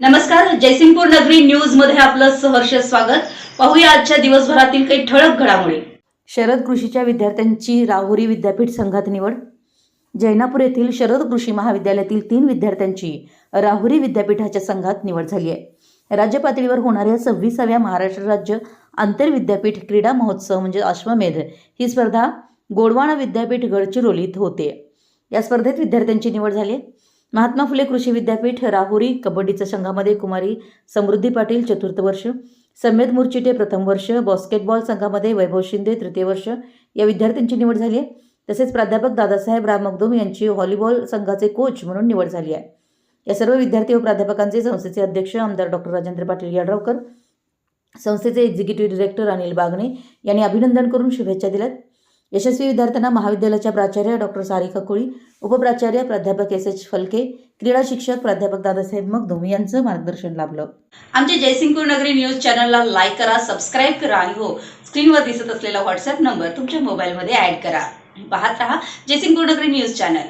नमस्कार जयसिंगपूर नगरी न्यूजमध्ये आपलं सहर्ष स्वागत. पाहूया आजच्या दिवसभरातील काही ठळक घडामोडी. शरद कृषीच्या विद्यार्थ्यांची राहुरी विद्यापीठ संघात निवड. जैनापूर येथील शरद कृषी महाविद्यालयातील तीन विद्यार्थ्यांची राहुरी विद्यापीठाच्या संघात निवड झाली आहे. राज्य पातळीवर होणाऱ्या सव्वीसाव्या महाराष्ट्र राज्य आंतरविद्यापीठ क्रीडा महोत्सव म्हणजे अश्वमेध ही स्पर्धा गोडवाणा विद्यापीठ गडचिरोलीत होते. या स्पर्धेत विद्यार्थ्यांची निवड झाली आहे. महात्मा फुले कृषी विद्यापीठ राहुरी कबड्डीच्या संघामध्ये कुमारी समृद्धी पाटील चतुर्थ वर्ष समेद मुरचिटे प्रथम वर्ष बॉस्केटबॉल संघामध्ये वैभव शिंदे तृतीय वर्ष या विद्यार्थ्यांची निवड झाली आहे. तसेच प्राध्यापक दादासाहेब राम मगदूम यांची व्हॉलीबॉल संघाचे कोच म्हणून निवड झाली आहे. या सर्व विद्यार्थी व प्राध्यापकांचे संस्थेचे अध्यक्ष आमदार डॉक्टर राजेंद्र पाटील यड्रावकर संस्थेचे एक्झिक्युटिव्ह डिरेक्टर अनिल बागणे यांनी अभिनंदन करून शुभेच्छा दिल्यात. यशस्वी विद्यार्थ्यांना महाविद्यालयाच्या प्राचार्य डॉक्टर सारिका कोळी उपप्राचार्य प्राध्यापक एस एच फलके क्रीडा शिक्षक प्राध्यापक दादासाहेब मगदूम यांचं मार्गदर्शन लाभलं. आमच्या जयसिंगपूर नगरी न्यूज चॅनलला लाईक करा सबस्क्राईब करा आणि हो स्क्रीनवर दिसत असलेला व्हॉट्सअप नंबर तुमच्या मोबाईलमध्ये ऍड करा. पाहत राहा जयसिंगपूर नगरी न्यूज चॅनल.